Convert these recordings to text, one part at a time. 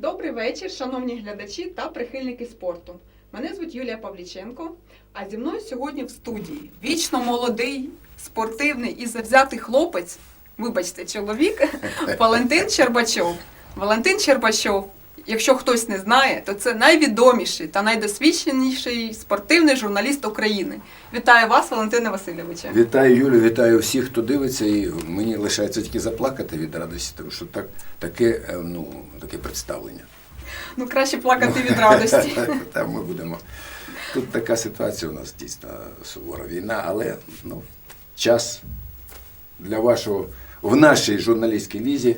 Добрий вечір, шановні глядачі та прихильники спорту. Мене звуть Юлія Павліченко, а зі мною сьогодні в студії вічно молодий, спортивний і завзятий хлопець, вибачте, чоловік Валентин Чербачов. Валентин Щербачов, якщо хтось не знає, то це найвідоміший та найдосвідченіший спортивний журналіст України. Вітаю вас, Валентине Васильовичу. Вітаю Юлю, вітаю всіх, хто дивиться, і мені лишається тільки заплакати від радості, тому що так, таке, е, ну, таке представлення. Ну краще плакати від радості. Там ми будемо. Тут така ситуація у нас дійсно сувора війна, але ну, час для вашого в нашій журналістській лізі,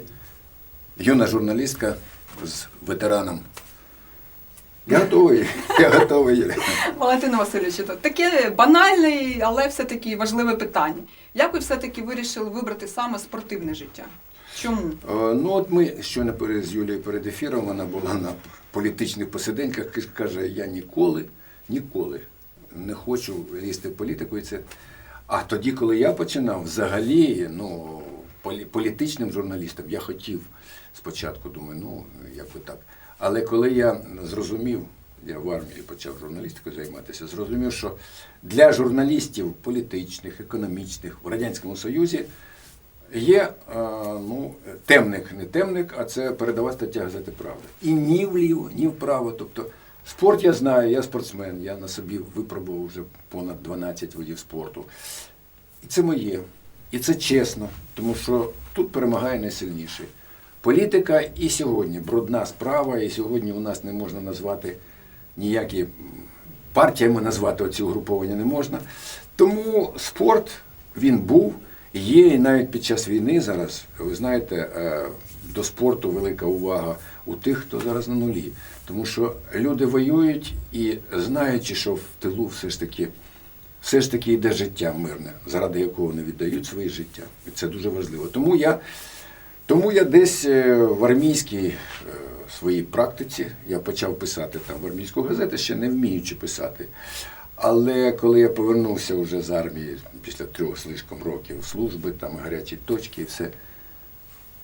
юна журналістка з ветераном. Я готовий, я готовий. Валентина Васильовичу, то таке банальне, але все-таки важливе питання. Як ви все-таки вирішили вибрати саме спортивне життя? Чому? Е, Ну, от ми щойно з Юлією перед ефіром, вона була на політичних посиденьках і каже, я ніколи, ніколи не хочу лізти в політику. І це... А тоді, коли я починав, взагалі, ну, полі- політичним журналістом, я хотів спочатку, думаю, ну, як би так. Але коли я зрозумів, я в армії почав журналістикою займатися, зрозумів, що для журналістів політичних, економічних в Радянському Союзі Є е, ну, темник, не темник, а це передова стаття газети Правда. І ні вліво, ні вправо. Тобто спорт я знаю, я спортсмен, я на собі випробував вже понад 12 видів спорту. І це моє. І це чесно, тому що тут перемагає найсильніший. Політика і сьогодні брудна справа, і сьогодні у нас не можна назвати ніякі партіями назвати оці угруповання не можна. Тому спорт він був, є і навіть під час війни зараз, ви знаєте, е, до спорту велика увага у тих, хто зараз на нулі. Тому що люди воюють і знаючи, що в тилу все ж таки. Все ж таки йде життя мирне, заради якого вони віддають своє життя. І це дуже важливо. Тому я, тому я десь е, в армійській е, своїй практиці я почав писати там в армійську газету, ще не вміючи писати. Але коли я повернувся вже з армії після трьох слишком років служби, там гарячі точки і все,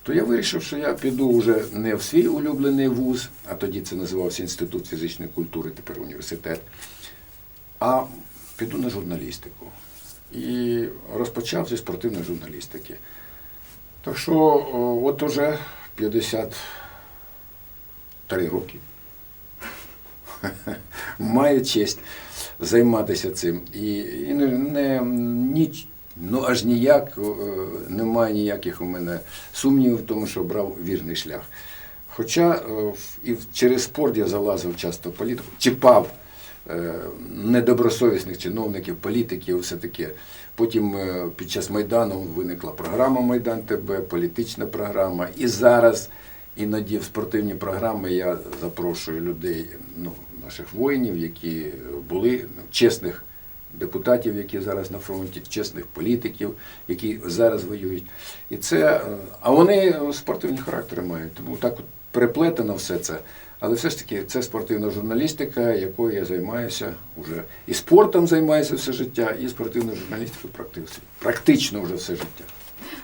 то я вирішив, що я піду вже не в свій улюблений вуз, а тоді це називався Інститут фізичної культури, тепер університет, а піду на журналістику. І розпочав зі спортивної журналістики. Так що от уже 53 роки. Маю честь займатися цим. І, і не, не, ніч, ну, аж ніяк, е, немає ніяких у мене сумнівів в тому, що обрав вірний шлях. Хоча е, і через спорт я залазив часто в політику, чіпав е, недобросовісних чиновників, політиків, все таке. Потім е, під час Майдану виникла програма Майдан ТБ, політична програма. І зараз іноді в спортивні програми я запрошую людей, ну, наших воїнів, які були ну, чесних депутатів, які зараз на фронті, чесних політиків, які зараз воюють. І це, е, а вони спортивні характери мають. Тому так от переплетено все це. Але все ж таки це спортивна журналістика, якою я займаюся вже і спортом займаюся все життя, і спортивною журналістикою практично, практично вже все життя.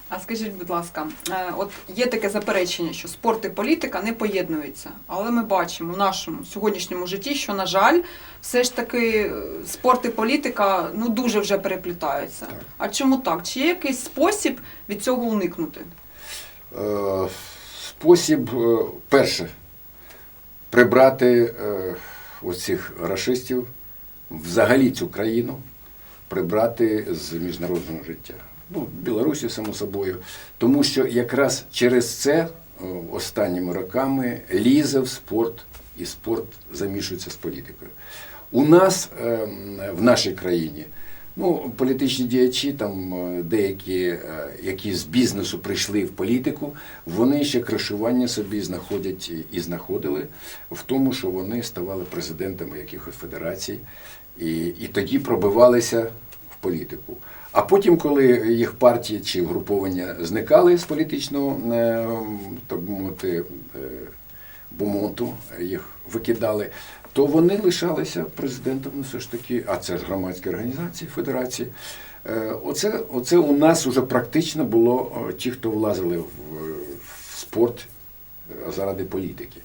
А скажіть, будь ласка, е, от є таке заперечення, що спорт і політика не поєднуються. Але ми бачимо у нашому сьогоднішньому житті, що, на жаль, все ж таки е, спорт і політика ну дуже вже переплітаються. Так. А чому так? Чи є якийсь спосіб від цього уникнути? Е, спосіб е, перше прибрати е, оцих рашистів, взагалі цю країну, прибрати з міжнародного життя. Ну, Білорусі, само собою. Тому що якраз через це е, останніми роками лізе в спорт, і спорт замішується з політикою. У нас е, в нашій країні Ну, політичні діячі, там е, деякі, е, які з бізнесу прийшли в політику, вони ще кришування собі знаходять і- знаходили в тому, що вони ставали президентами якихось федерацій і, і тоді пробивалися в політику. А потім, коли їх партії чи угруповання зникали з політичного, е, так мовити, бумонту, їх викидали, то вони лишалися президентом ну, все ж таки, а це ж громадські організації, федерації. Е, Оце, оце у нас вже практично було е, ті, хто влазили в, в спорт е, заради політики.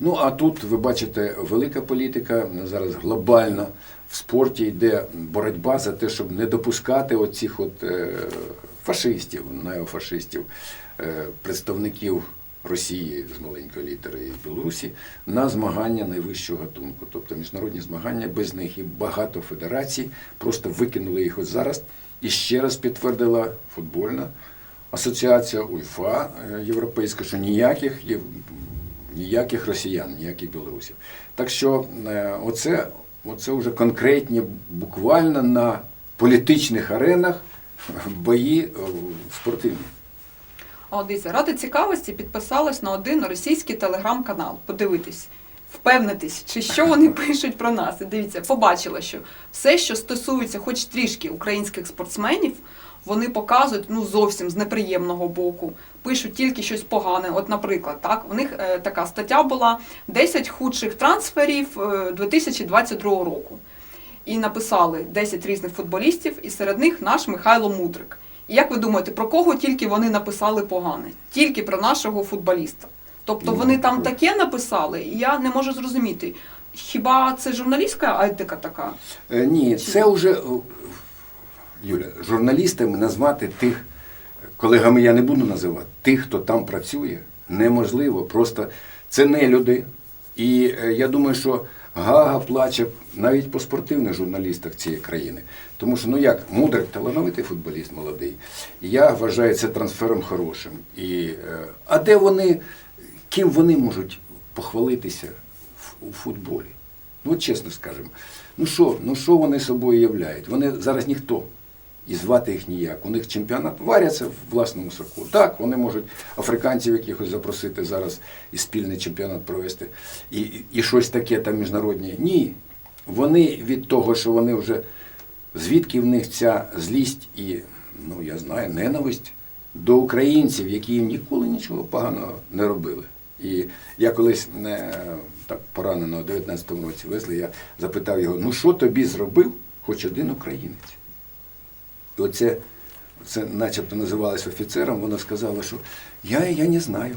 Ну а тут ви бачите велика політика зараз глобальна в спорті йде боротьба за те, щоб не допускати оцих от фашистів, неофашистів, представників Росії з маленької літери і Білорусі на змагання найвищого гатунку, тобто міжнародні змагання без них і багато федерацій просто викинули їх ось зараз і ще раз підтвердила футбольна асоціація УЄФА е, європейська, що ніяких ніяких росіян, ніяких білорусів. Так що е, оце, оце вже конкретні, буквально на політичних аренах бої е, спортивні. А от дивіться, ради цікавості підписалась на один російський телеграм-канал. Подивитись, впевнитись, чи що вони пишуть про нас. І дивіться, побачила, що все, що стосується хоч трішки українських спортсменів, вони показують ну зовсім з неприємного боку. Пишуть тільки щось погане. От, наприклад, так у них е, така стаття була 10 худших трансферів е, 2022 року. І написали 10 різних футболістів, і серед них наш Михайло Мудрик. Як ви думаєте, про кого тільки вони написали погане? Тільки про нашого футболіста. Тобто Ну, вони там ну. таке написали, і я не можу зрозуміти. Хіба це журналістська етика така? Е, Ні, це вже, е, Юля, журналістами назвати тих, колегами я не буду називати, тих, хто там працює, неможливо. Просто це не люди. І е, я думаю, що Гага плаче навіть по спортивних журналістах цієї країни. Тому що, ну як, Мудрик, талановитий футболіст молодий. Я вважаю це трансфером хорошим. І, е, а де вони, ким вони можуть похвалитися у футболі? Ну, от чесно скажемо. Ну що, ну що вони собою являють? Вони зараз ніхто. І звати їх ніяк. У них чемпіонат варяться в власному соку. Так, вони можуть африканців якихось запросити зараз і спільний чемпіонат провести, і, і, і щось таке там міжнародне. Ні. Вони від того, що вони вже звідки в них ця злість і, ну я знаю, ненависть до українців, які їм ніколи нічого поганого не робили. І я колись не так поранено у 19-му році везли, я запитав його, ну що тобі зробив хоч один українець? Оце, це начебто називалось офіцером, вона сказала, що я, я не знаю.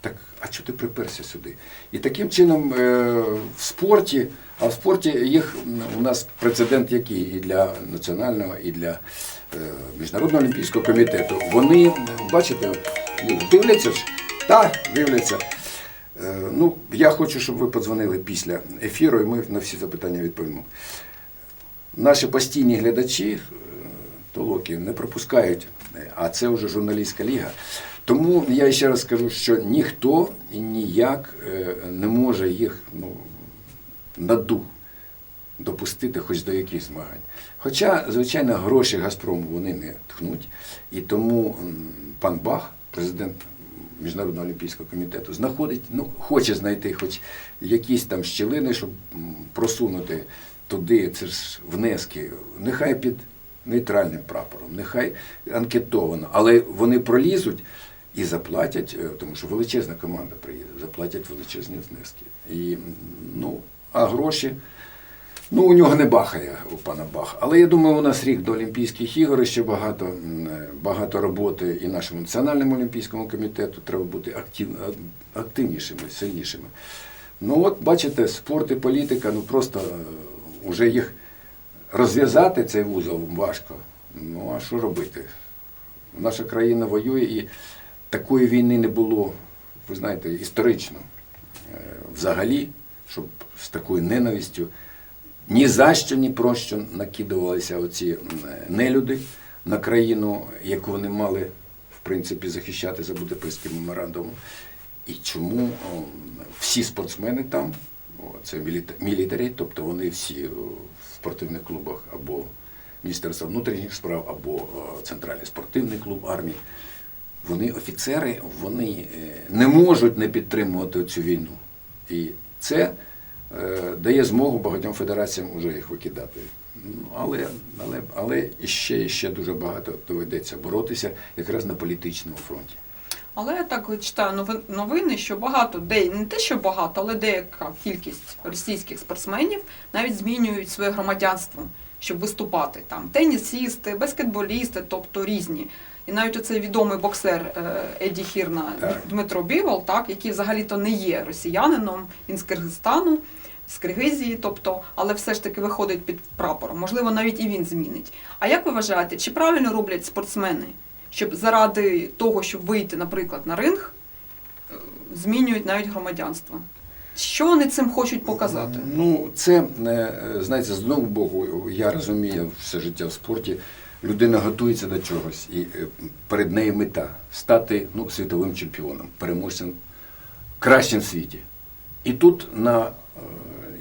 Так, а чого ти приперся сюди? І таким чином е, в спорті, а в спорті їх у нас прецедент який і для національного, і для е, Міжнародного олімпійського комітету. Вони, бачите, дивляться ж? Так, дивляться. Е, ну, я хочу, щоб ви подзвонили після ефіру, і ми на всі запитання відповімо. Наші постійні глядачі, толоки, не пропускають, а це вже журналістська ліга. Тому я ще раз скажу, що ніхто ніяк е, не може їх ну, на дух допустити хоч до яких змагань. Хоча, звичайно, гроші Газпрому вони не тхнуть. І тому пан Бах, президент Міжнародного олімпійського комітету, знаходить, ну, хоче знайти хоч якісь там щілини, щоб просунути туди, це ж внески, нехай під нейтральним прапором, нехай анкетовано, але вони пролізуть і заплатять, е, тому що величезна команда приїде, заплатять величезні внески. І, ну, а гроші. Ну, у нього не бахає у пана Баха. Але я думаю, у нас рік до Олімпійських ігор ще багато, е, багато роботи і нашому національному олімпійському комітету треба бути актив, активнішими, сильнішими. Ну от, бачите, спорт і політика, ну просто вже їх розв'язати цей вузол важко. Ну а що робити? Наша країна воює і такої війни не було, ви знаєте, історично. Е, Взагалі, щоб з такою ненавистю ні за що, ні про що накидувалися оці нелюди на країну, яку вони мали, в принципі, захищати за Будапештським меморандумом. І чому всі спортсмени там, це міліта- мілітарі, тобто вони всі в спортивних клубах або Міністерства внутрішніх справ, або Центральний спортивний клуб армії, вони офіцери, вони е, не можуть не підтримувати цю війну. І це е, дає змогу багатьом федераціям вже їх викидати. Ну, Але, але, але іще, іще дуже багато доведеться боротися якраз на політичному фронті. Але я так читаю новини, що багато, де не те, що багато, але деяка кількість російських спортсменів навіть змінюють своє громадянство, щоб виступати. Там тенісісти, баскетболісти, тобто різні. І навіть оцей відомий боксер е, Еді Хірна Дмитро Бівол, так, який взагалі-то не є росіянином, він з Киргизстану, з Киргизії, тобто, але все ж таки виходить під прапором. Можливо, навіть і він змінить. А як ви вважаєте, чи правильно роблять спортсмени, щоб заради того, щоб вийти, наприклад, на ринг, е, змінюють навіть громадянство? Що вони цим хочуть показати? Ну, це, е, знаєте, з одного боку, я розумію все життя в спорті. Людина готується до чогось, і е, перед нею мета стати ну, світовим чемпіоном, переможцем кращим в світі. І тут на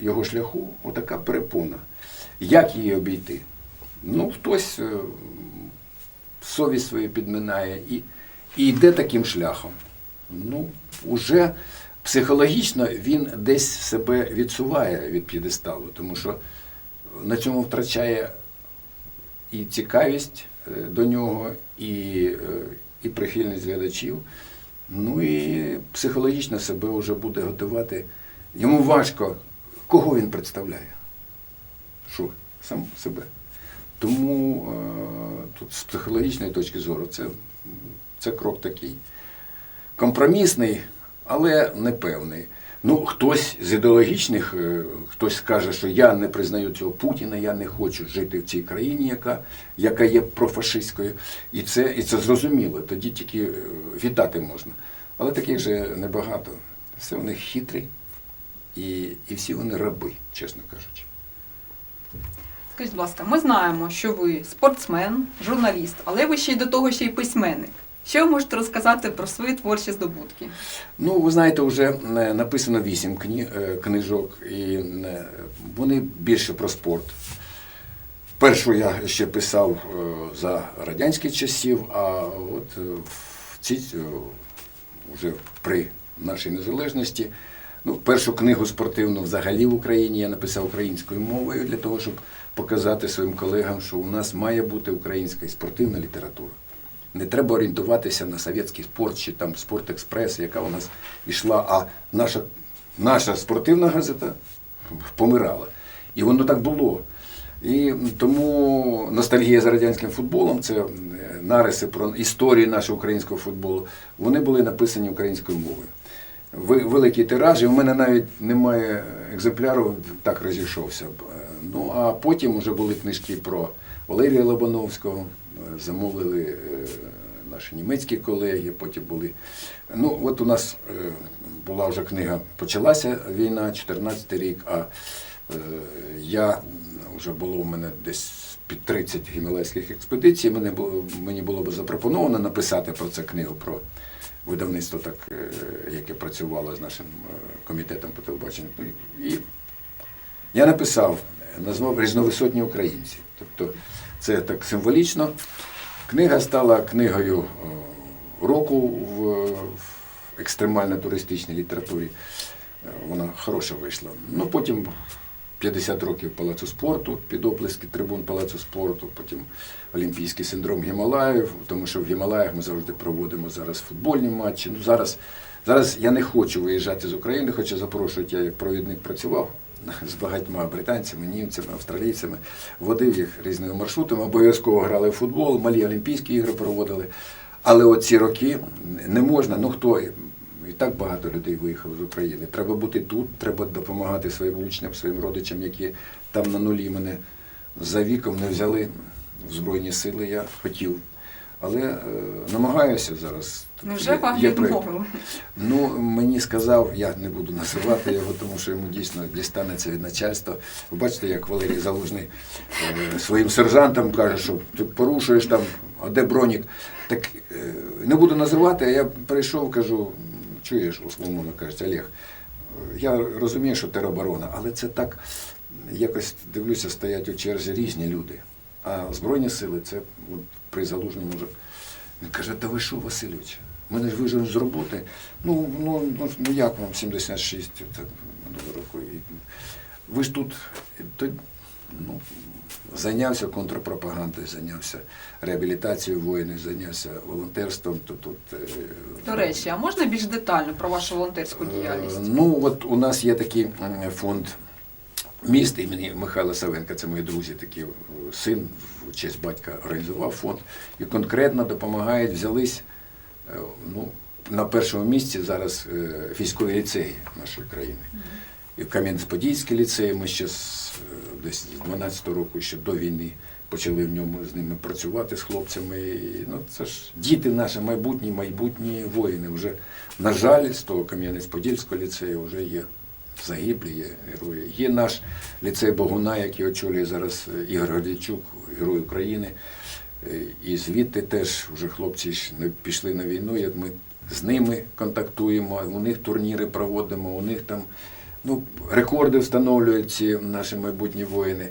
його шляху отака перепона. Як її обійти? Ну, хтось совість свою підминає і, і йде таким шляхом. Ну, уже психологічно він десь себе відсуває від п'єдесталу, тому що на цьому втрачає і цікавість е, до нього, і, е, і прихильність глядачів. Ну і психологічно себе вже буде готувати. Йому важко, кого він представляє? Що? Сам себе. Тому е, тут з психологічної точки зору це, це крок такий. Компромісний, але непевний. Ну, хтось з ідеологічних, е, хтось скаже, що я не признаю цього Путіна, я не хочу жити в цій країні, яка, яка є профашистською. І це, і це зрозуміло, тоді тільки е, вітати можна. Але таких же небагато. Все вони хитрі і, і всі вони раби, чесно кажучи. Скажіть, будь ласка, ми знаємо, що ви спортсмен, журналіст, але ви ще й до того ще й письменник. Що ви можете розказати про свої творчі здобутки? Ну, ви знаєте, вже е, написано вісім кні, е, книжок, і е, вони більше про спорт. Першу я ще писав за радянських часів, а от в ці вже при нашій незалежності. Ну, першу книгу спортивну взагалі в Україні я написав українською мовою для того, щоб показати своїм колегам, що у нас має бути українська і спортивна література. Не треба орієнтуватися на совєтський спорт чи там спорт експрес, яка у нас йшла, а наша, наша спортивна газета помирала. І воно так було. І тому ностальгія за радянським футболом, це е, нариси про історію нашого українського футболу, вони були написані українською мовою. Великі тиражі, у мене навіть немає екземпляру, так розійшовся. Ну а потім вже були книжки про Валерія Лобановського, е, замовили е, наші німецькі колеги, потім були. Ну, от у нас е, була вже книга, почалася війна, 14 рік, а я вже було у мене десь під 30 гімалайських експедицій. Мене було, мені було б запропоновано написати про це книгу про видавництво, так, яке працювало з нашим комітетом по телебаченню. Ну, І я написав, назвав Різновисотні українці. Тобто це так символічно. Книга стала книгою е, року в, екстремально-туристичній літературі. Е, Вона хороша вийшла. Ну, потім 50 років Палацу спорту, під оплески трибун Палацу спорту, потім Олімпійський синдром Гімалаїв, тому що в Гімалаях ми завжди проводимо зараз футбольні матчі. Ну, зараз, зараз я не хочу виїжджати з України, хоча запрошують, я як провідник працював з багатьма британцями, німцями, австралійцями, водив їх різними маршрутами, обов'язково грали в футбол, малі Олімпійські ігри проводили. Але от ці роки не можна, ну хто і так багато людей виїхало з України. Треба бути тут, треба допомагати своїм учням, своїм родичам, які там на нулі мене за віком не взяли в Збройні сили. Я хотів. Але е, намагаюся зараз. Вам є проект. Ну, мені сказав, я не буду називати його, тому що йому дійсно дістанеться від начальства. Ви бачите, як Валерій Залужний е, своїм сержантам каже, що ти порушуєш там, а де бронік. Так е, не буду називати, а я прийшов, кажу, чуєш, условно кажуть, Олег, я розумію, що тероборона, але це так, якось дивлюся, стоять у черзі різні люди. А Збройні сили це от, при залужному вже. Він каже, та ви що, Васильович? Мене ж вижили з роботи. Ну, ну, ну, ну як вам 76 це минулого року. Ви ж тут то, ну, зайнявся контрпропагандою, зайнявся реабілітацією воїнів, зайнявся волонтерством. То, тут, е, До речі, а можна більш детально про вашу волонтерську діяльність? Е, Ну, от у нас є такий фонд міст імені Михайла Савенка, це мої друзі, такі син в честь батька організував фонд і конкретно допомагають, взялись е, ну, на першому місці зараз е, військові ліцеї нашої країни. І Кам'янець-Подільський ліцей, ми ще е, десь з 12 року, ще до війни, почали в ньому з ними працювати з хлопцями. І, ну, це ж діти наші майбутні, майбутні воїни. Вже, на жаль, з того Кам'янець-Подільського ліцею вже є загиблі, є герої. Є наш ліцей Богуна, який очолює зараз е, Ігор Гордійчук, герой України. Е, І звідти теж вже хлопці не пішли на війну, як ми з ними контактуємо, у них турніри проводимо, у них там ну, рекорди встановлюють наші майбутні воїни.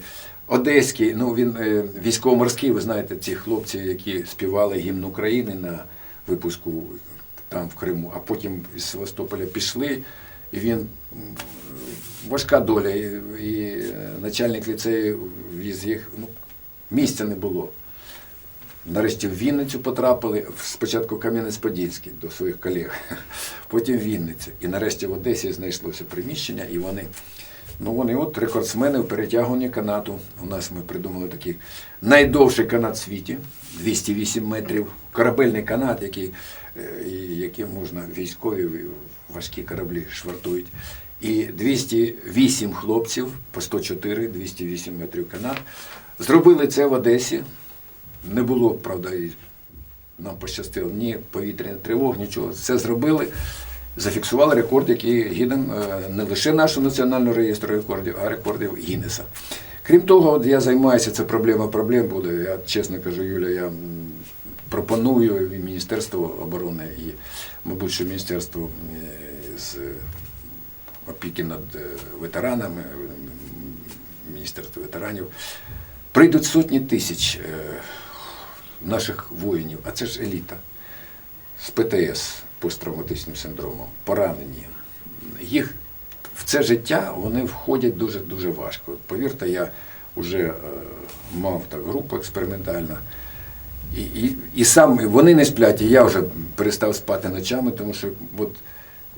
Одеський, ну він е, військово-морський, ви знаєте, ці хлопці, які співали гімн України на випуску там в Криму, а потім із Севастополя пішли, і він важка доля, і, і е, начальник ліцею віз їх, ну, місця не було. Нарешті в Вінницю потрапили, спочатку Кам'янець-Подільський до своїх колег, потім Вінниця. І нарешті в Одесі знайшлося приміщення, і вони, ну вони от рекордсмени в перетягуванні канату. У нас ми придумали такий найдовший канат в світі, 208 метрів, корабельний канат, який, е, яким можна військові важкі кораблі швартують. І 208 хлопців по 104, 208 метрів канат. Зробили це в Одесі. Не було, правда, і нам пощастило ні повітряних тривог, нічого. Все зробили, зафіксували рекорд, який гіден е, не лише нашого національного реєстру рекордів, а рекордів Гіннеса. Крім того, от я займаюся, це проблема проблем буде. Я чесно кажу, Юля, я пропоную і Міністерство оборони, і, мабуть, що Міністерство е, з опіки над е, ветеранами, Міністерство ветеранів. Прийдуть сотні тисяч е, наших воїнів, а це ж еліта з ПТС посттравматичним синдромом, поранені. Їх в це життя вони входять дуже дуже важко. Повірте, я вже мав так групу експериментальну. І, і, і сам вони не сплять, і я вже перестав спати ночами, тому що от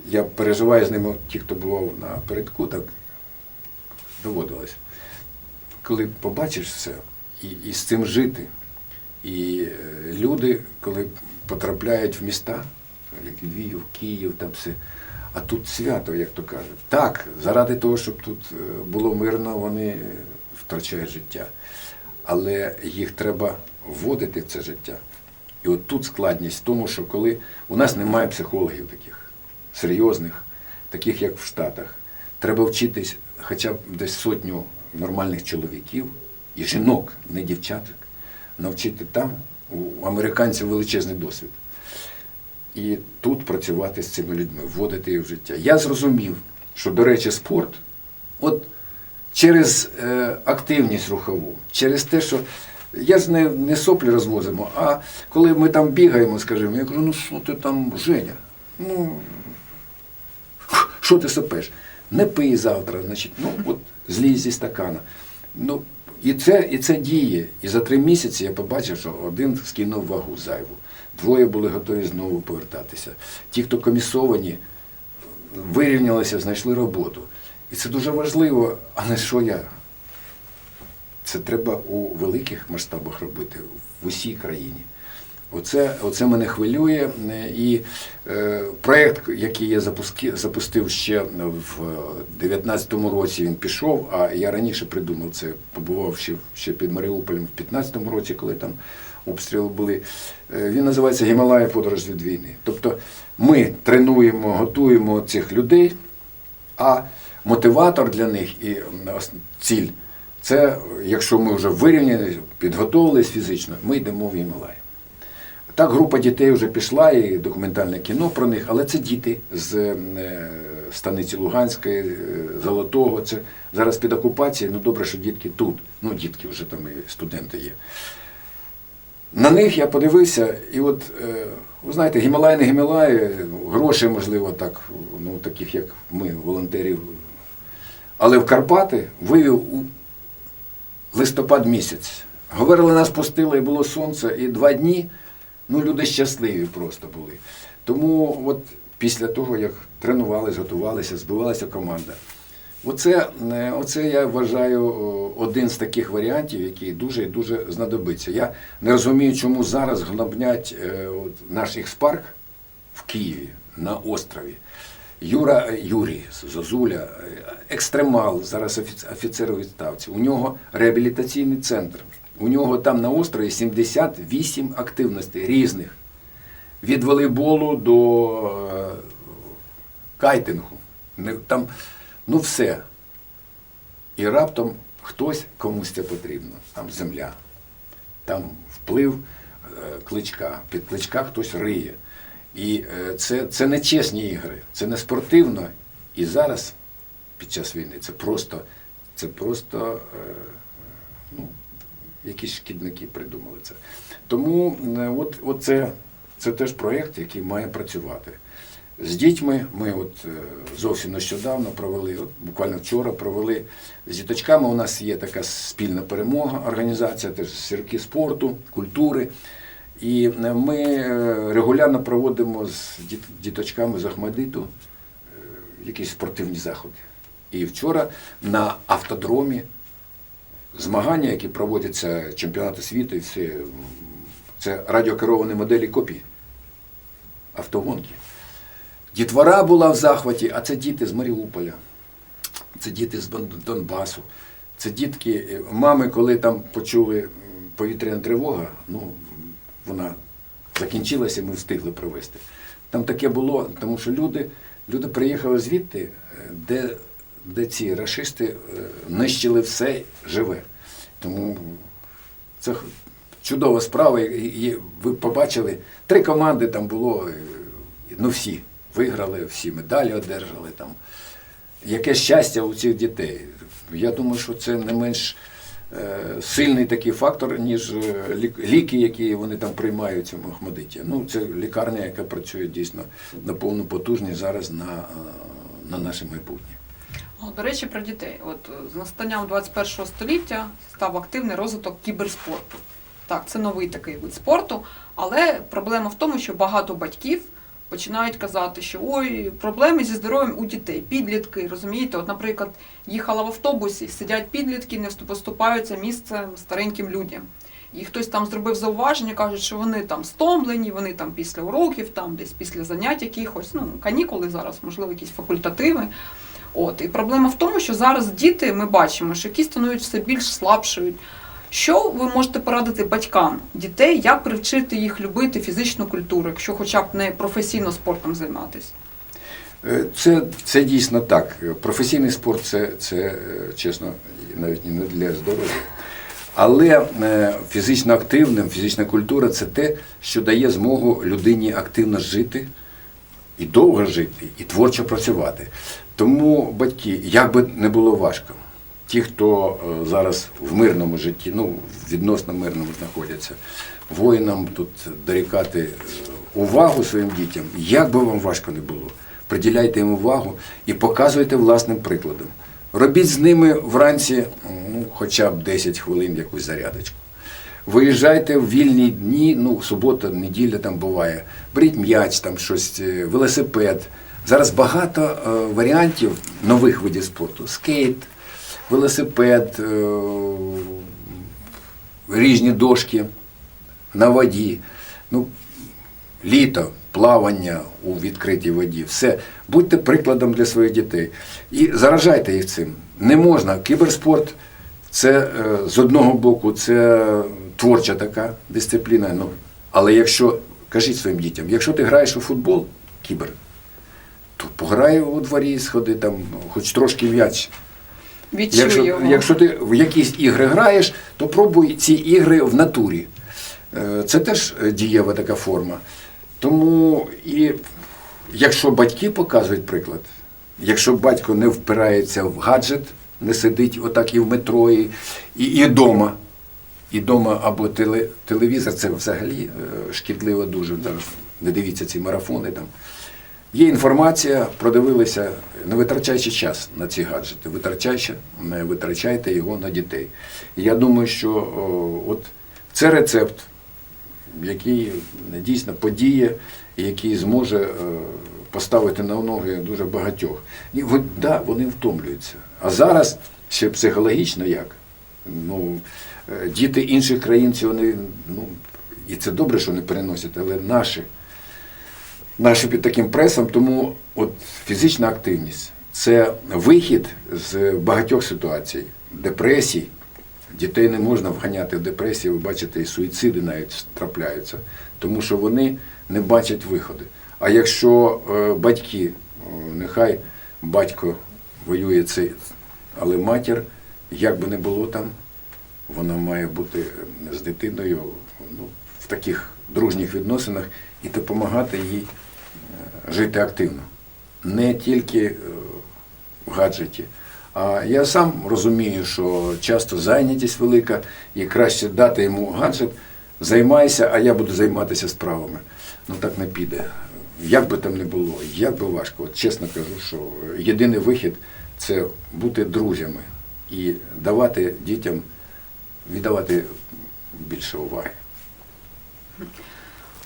я переживаю з ними, ті, хто бував на передку, так доводилось коли побачиш все і, і з цим жити. І е, люди, коли потрапляють в міста, як Львів, Київ, там все, а тут свято, як то кажуть. Так, заради того, щоб тут е, було мирно, вони е, втрачають життя. Але їх треба вводити в це життя. І от тут складність в тому, що коли у нас немає психологів таких серйозних, таких як в Штатах, треба вчитись хоча б десь сотню нормальних чоловіків і жінок, не дівчаток, навчити там. У американців величезний досвід. І тут працювати з цими людьми, вводити їх в життя. Я зрозумів, що, до речі, спорт, от через е, активність рухову, через те, що я ж не, не соплі розвозимо, а коли ми там бігаємо, скажімо, я кажу, ну що ти там, Женя? Ну, що ти сопеш? Не пий завтра, значить, ну от злізь зі стакана. Ну, і це, і це діє. І за три місяці я побачив, що один скинув вагу зайву, двоє були готові знову повертатися. Ті, хто комісовані, вирівнялися, знайшли роботу. І це дуже важливо, але що я? Це треба у великих масштабах робити в усій країні. Оце, оце мене хвилює. Е, І е, проєкт, який я запуски, запустив ще в 19-му році, він пішов, а я раніше придумав це, побував ще, ще під Маріуполем в 15-му році, коли там обстріли були. Е, Він називається Гімалая подорож від війни. Тобто ми тренуємо, готуємо цих людей, а мотиватор для них і ціль це, якщо ми вже вирівняні, підготовились фізично, ми йдемо в Гімалай. Так, група дітей вже пішла, і документальне кіно про них, але це діти з е, станиці Луганської, е, Золотого. Це зараз під окупацією. Ну добре, що дітки тут. Ну, дітки вже там і студенти є. На них я подивився, і от, е, ви знаєте, Гімалай не Гімалай, гроші, можливо, так, ну, таких як ми, волонтерів. Але в Карпати вивів листопад місяць. Говорили, нас пустили, і було сонце, і два дні. Ну, люди щасливі просто були. Тому от після того, як тренувалися, готувалися, збивалася команда, Оце, е, оце я вважаю один з таких варіантів, який дуже і дуже знадобиться. Я не розумію, чому зараз гнобнять е, наш ікспарк в Києві на острові. Юра е, Юрій Зозуля, е, екстремал, зараз офіцер у відставці. У нього реабілітаційний центр. У нього там на острові 78 активностей різних. Від волейболу до е, кайтингу. Там, ну все. І раптом хтось комусь це потрібно. Там земля, там вплив кличка, під кличка хтось риє. І е, це, це не чесні ігри, це не спортивно. І зараз, під час війни, це просто, це просто е, ну, якісь шкідники придумали це. Тому е, от, от це, це теж проєкт, який має працювати. З дітьми ми от зовсім нещодавно провели, от буквально вчора провели з діточками. У нас є така спільна перемога, організація, теж сірки спорту, культури. І е, ми е, регулярно проводимо з діточками з Ахмадиту е, якісь спортивні заходи. І вчора на автодромі змагання, які проводяться чемпіонати світу, і все, це радіокеровані моделі копій, автогонки. Дітвора була в захваті, а це діти з Маріуполя, це діти з Донбасу, це дітки, мами, коли там почули повітряна тривога, ну, вона закінчилася, ми встигли провести. Там таке було, тому що люди, люди приїхали звідти, де, де ці рашисти е, нищили все живе. Тому це чудова справа. І, ви побачили, три команди там було, е, ну всі виграли, всі медалі одержали там. Яке щастя у цих дітей. Я думаю, що це не менш сильний такий фактор, ніж е, ліки, які вони там приймають у Махмадиті. Ну, це лікарня, яка працює дійсно на повну потужність зараз на, е, на наше майбутнє. До речі, про дітей. От е, з настанням 21 століття став активний розвиток кіберспорту. Так, це новий такий вид спорту, але проблема в тому, що багато батьків починають казати, що ой, проблеми зі здоров'ям у дітей, підлітки, розумієте? От, наприклад, їхала в автобусі, сидять підлітки, не поступаються місцем стареньким людям. І хтось там зробив зауваження, кажуть, що вони там стомлені, вони там після уроків, там десь після занять якихось, ну, канікули зараз, можливо, якісь факультативи. От і проблема в тому, що зараз діти ми бачимо, що які становлять все більш слабшою. Що ви можете порадити батькам дітей, як привчити їх любити фізичну культуру, якщо хоча б не професійно спортом займатися? Е, Це, це дійсно так. Професійний спорт це, це е, чесно, навіть не для здоров'я. Але е, фізично активним, фізична культура це те, що дає змогу людині активно жити і довго жити, і творчо працювати. Тому батьки, як би не було важко, ті, хто е, зараз в мирному житті, ну, відносно мирному знаходяться, воїнам тут дорікати е, увагу своїм дітям, як би вам важко не було, приділяйте їм увагу і показуйте власним прикладом. Робіть з ними вранці ну, хоча б 10 хвилин якусь зарядочку. Виїжджайте в вільні дні, ну, субота, неділя там буває. Беріть м'яч, там щось, е, велосипед. Зараз багато е, варіантів нових видів спорту. Скейт, велосипед, е, різні дошки на воді. Ну, літо, плавання у відкритій воді, все. Будьте прикладом для своїх дітей. І заражайте їх цим. Не можна. Кіберспорт це е, з одного боку, це творча така дисципліна. Ну, але якщо, кажіть своїм дітям, якщо ти граєш у футбол, кібер, то пограй у дворі, сходи там, хоч трошки м'яч. Відчуй Якщо, його. якщо ти в якісь ігри граєш, то пробуй ці ігри в натурі. Е, Це теж е, дієва така форма. Тому і якщо батьки показують приклад, якщо батько не впирається в гаджет, не сидить отак і в метро, і, і, вдома, і вдома або теле, телевізор, це взагалі е, шкідливо дуже. Зараз не дивіться ці марафони там. Є інформація, продивилися, не витрачаючи час на ці гаджети, витрачайте, не витрачайте його на дітей. І я думаю, що о, от це рецепт, який дійсно подіє, який зможе е, поставити на ноги дуже багатьох. І от, да, вони втомлюються. А зараз ще психологічно як? Ну, е, діти інших країн, ці вони, ну, і це добре, що вони переносять, але наші, наші під таким пресом, тому от фізична активність це вихід з багатьох ситуацій, депресій. Дітей не можна вганяти в депресію, ви бачите, і суїциди навіть трапляються, тому що вони не бачать виходи. А якщо е, батьки, е, нехай батько воює цей, але матір, як би не було там, вона має бути е, з дитиною ну, в таких дружніх відносинах і допомагати їй жити активно. Не тільки е, в гаджеті. А я сам розумію, що часто зайнятість велика і краще дати йому гаджет, займайся, а я буду займатися справами. Ну так не піде. Як би там не було, як би важко. От чесно кажу, що єдиний вихід це бути друзями і давати дітям, віддавати більше уваги.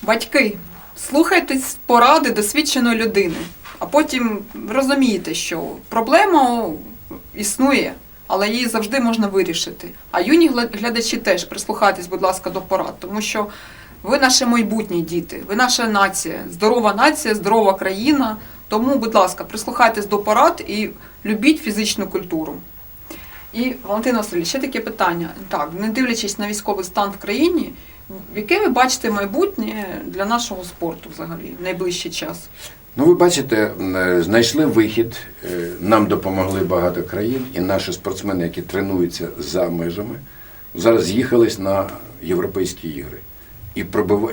Батьки, слухайтесь поради досвідченої людини, а потім розумієте, що проблема існує, але її завжди можна вирішити. А юні глядачі теж прислухайтесь, будь ласка, до порад, тому що ви наше майбутнє діти, ви наша нація, здорова нація, здорова країна. Тому, будь ласка, прислухайтесь до порад і любіть фізичну культуру. І Валентин Васильович, ще таке питання. Так, не дивлячись на військовий стан в країні, яке ви бачите майбутнє для нашого спорту взагалі в найближчий час? Ну, ви бачите, е, знайшли вихід, е, нам допомогли багато країн, і наші спортсмени, які тренуються за межами, зараз з'їхались на європейські ігри. І,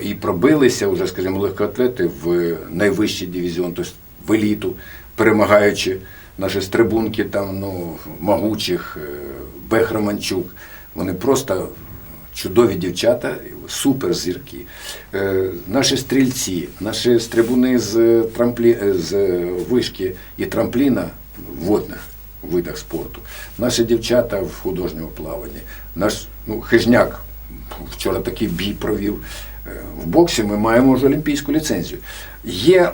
і пробилися вже, скажімо, легкоатлети в найвищий дивізіон, тобто в еліту, перемагаючи наші стрибунки там, ну, могучих, е, Бех Романчук. Вони просто чудові дівчата, супер зірки. Е, наші стрільці, наші стрибуни з, трамплі, е, з вишки і трампліна в водних видах спорту, наші дівчата в художньому плаванні, наш ну, хижняк вчора такий бій провів. Е, В боксі ми маємо вже олімпійську ліцензію. Є е,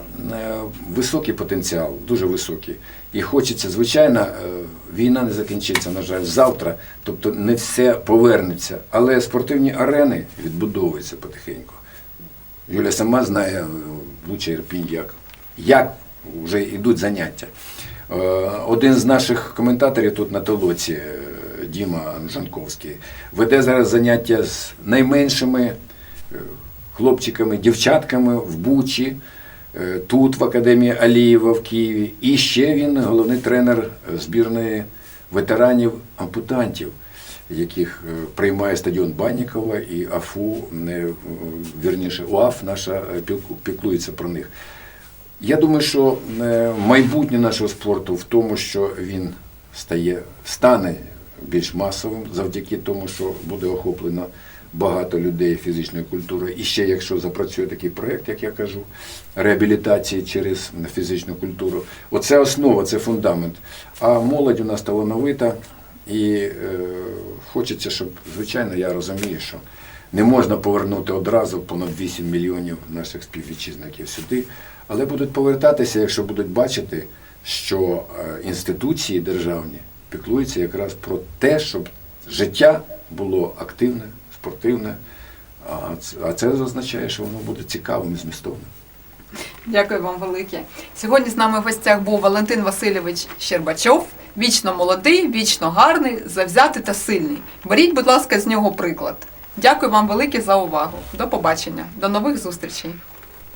високий потенціал, дуже високий. І хочеться, звичайно, е, війна не закінчиться, на жаль, завтра, тобто не все повернеться. Але спортивні арени відбудовуються потихеньку. Юля сама знає Луча Ірпінь, як, як вже йдуть заняття. Один з наших коментаторів тут на толоці, Діма Жанковський, веде зараз заняття з найменшими е, хлопчиками, дівчатками в Бучі, е, тут в Академії Алієва в Києві. І ще він головний тренер збірної ветеранів ампутантів, яких е, приймає стадіон Баннікова і АФУ, не, вірніше, УАФ наша піклується про них. Я думаю, що майбутнє нашого спорту в тому, що він стає, стане більш масовим завдяки тому, що буде охоплено багато людей фізичною культурою. І ще якщо запрацює такий проєкт, як я кажу, реабілітації через фізичну культуру. Оце основа, це фундамент. А молодь у нас талановита і е, хочеться, щоб, звичайно, я розумію, що не можна повернути одразу понад 8 мільйонів наших співвітчизників сюди, але будуть повертатися, якщо будуть бачити, що е, інституції державні піклуються якраз про те, щоб життя було активне, спортивне, а це означає, що воно буде цікавим і змістовним. Дякую вам велике. Сьогодні з нами в гостях був Валентин Васильович Щербачов, вічно молодий, вічно гарний, завзятий та сильний. Беріть, будь ласка, з нього приклад. Дякую вам велике за увагу. До побачення, до нових зустрічей.